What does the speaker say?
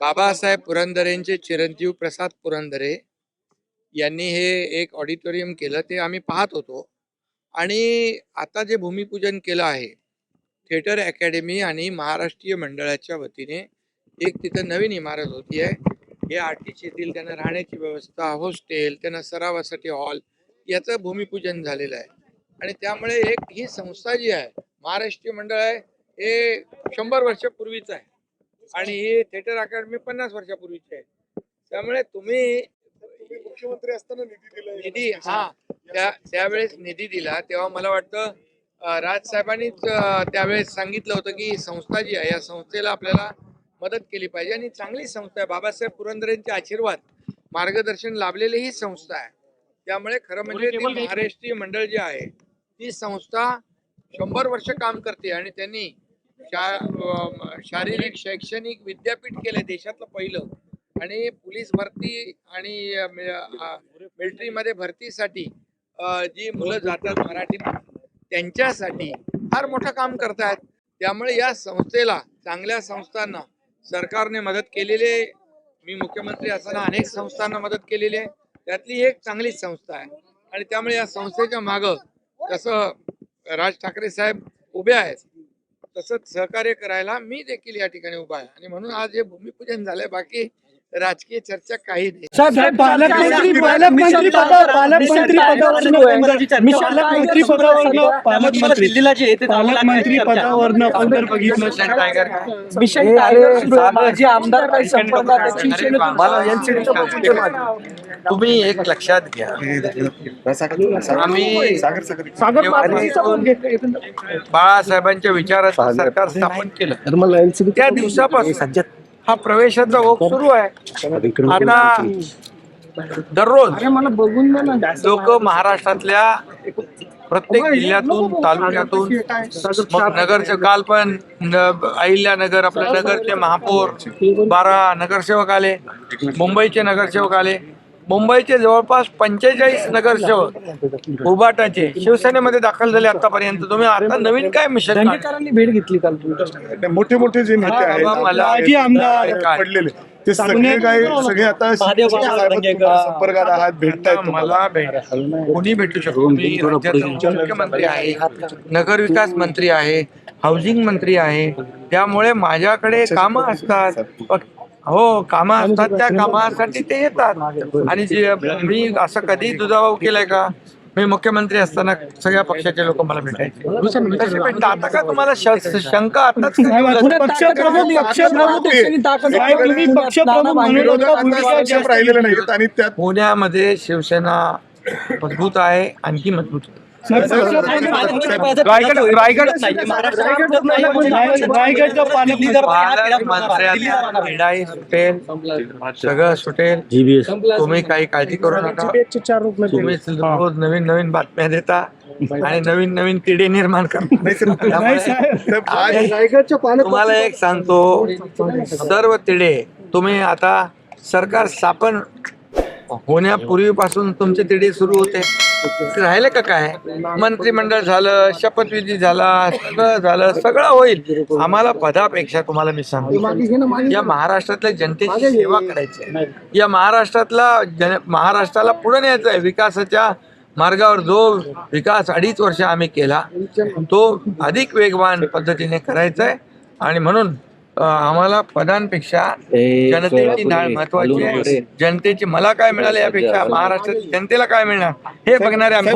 बाबासाहेब पुरंदरेंचे चिरंजीव प्रसाद पुरंदरे यांनी हे एक ऑडिटोरियम केलं ते आम्ही पाहत होतो. आणि आता जे भूमिपूजन केलं आहे थिएटर अकॅडमी आणि महाराष्ट्रीय मंडळाच्या वतीने एक तिथं नवीन इमारत होती आहे. हे आर्टिस्ट येथील त्यांना राहण्याची व्यवस्था हॉस्टेल त्यांना सरावासाठी हॉल याचं भूमिपूजन झालेलं आहे. आणि त्यामुळे एक ही संस्था जी आहे महाराष्ट्रीय मंडळ आहे हे शंभर वर्षापूर्वीच आहे. आणि ही थिएटर अकॅडमी पन्नास वर्षापूर्वीची आहे. त्यामुळे तुम्ही मुख्यमंत्री असताना निधी दिला निधी हा. त्या त्यावेळेस निधी दिला. तेव्हा मला वाटतं अं, राजसाहेबांनीच अं, त्यावेळेस सांगितलं होतं की ही संस्था जी आहे या संस्थेला आपल्याला मदत केली पाहिजे. आणि चांगली संस्था आहे. बाबासाहेब पुरंदरेंचे आशीर्वाद मार्गदर्शन लाभलेली ही संस्था आहे. त्यामुळे खरं म्हणजे ती महाराष्ट्रीय मंडळ जे आहे ती संस्था शंभर वर्ष काम करते. आणि त्यांनी शा शारीरिक शैक्षणिक विद्यापीठ केलं देशातलं पहिलं. आणि पोलीस भरती आणि मिलिटरीमध्ये भरतीसाठी जी मुलं जातात मराठी त्यांच्यासाठी फार मोठं काम करतायत. त्यामुळे या संस्थेला चांगल्या संस्थांना सरकारने मदत केलेली आहे. मी मुख्यमंत्री असताना अनेक संस्थांना मदत केलेली आहे. त्यातली एक चांगली संस्था आहे. आणि त्यामुळे या संस्थेच्या मागं जसं राज ठाकरे साहेब उभे आहेत तसंच सहकार्य करायला मी देखील या ठिकाणी उभा आहे. आणि म्हणून आज हे भूमिपूजन झालंय. बाकी राजकीय चर्चा काही नाही. साहेब पालकमंत्री पालकमंत्री पालकमंत्री पालकमंत्री पदावरनं आपण जर बघितलं आमदार काही तुम्ही एक लक्षात घ्या. आम्ही. बाळासाहेबांच्या विचारात सरकार स्थापन केलं. त्या दिवसापासून हा प्रवेशाचा ओघ सुरू आहे. आता दररोज लोक महाराष्ट्रातल्या प्रत्येक जिल्ह्यातून तालुक्यातून नगरचे काल पण अहिल्यानगर आपल्या नगरचे महापौर बारा नगरसेवक आले मुंबईचे नगरसेवक आले. मुंबईचे जवळपास पंचेचाळीस नगरसेवक उबाटाचे शिवसेनेमध्ये दाखल झाले आतापर्यंत. तुम्ही आता नवीन काय मिशन? दंगेकरांनी भेट घेतली काल तुमच्या मोठे मोठे जे नेते आहेत बाबा, मला- माजी आमदार काय? पडलेले. ते सगळे काय सगळे आता महादेव बाबा साहेबांच्या दंगेकर. संपर्कात आहात भेटतायत तुम्हाला. मला भेट कोणी भेटू शकतो मी राज्याचा मुख्यमंत्री आहे नगर विकास मंत्री आहे हाऊसिंग मंत्री आहे. त्यामुळे माझ्याकडे कामं असतात. हो कामं असतात त्या कामासाठी ते येतात. आणि जे मी असं कधी दुजाभाव केलाय का मी मुख्यमंत्री असताना सगळ्या पक्षाचे लोक मला भेटायचे. भेटतात. आता का तुम्हाला शंका आताच पुण्यामध्ये शिवसेना मजबूत आहे आणखी मजबूत होईल. रायगड रायगड हिडाई सुटेल सगळं सुटेल. तुम्ही काही काळजी करू नका. तुम्ही रोज नवीन नवीन बातम्या देता आणि नवीन नवीन किडे निर्माण करता. नाही साहेब. साहेब, आज रायगडच्या तुम्हाला एक सांगतो. सर्व तिडे तुम्ही आता सरकार स्थापन होण्यापूर्वीपासून तुमचे तिडे सुरू होते. राहिलं का काय? मंत्रिमंडळ झालं शपथविधी झाला सगळं झालं सगळं होईल. आम्हाला पदापेक्षा तुम्हाला मी सांगतो. या महाराष्ट्रातल्या जनतेची सेवा करायची आहे. या महाराष्ट्रातला जन महाराष्ट्राला पुढे न्यायचं आहे. विकासाच्या मार्गावर जो विकास अडीच वर्ष आम्ही केला तो अधिक वेगवान पद्धतीने करायचा आहे. आणि म्हणून आम्हाला पदांपेक्षा जनतेची नाळ महत्वाची आहे. जनतेची मला काय मिळाले यापेक्षा महाराष्ट्रातील जनतेला काय मिळणार? हे बघणारे आम्ही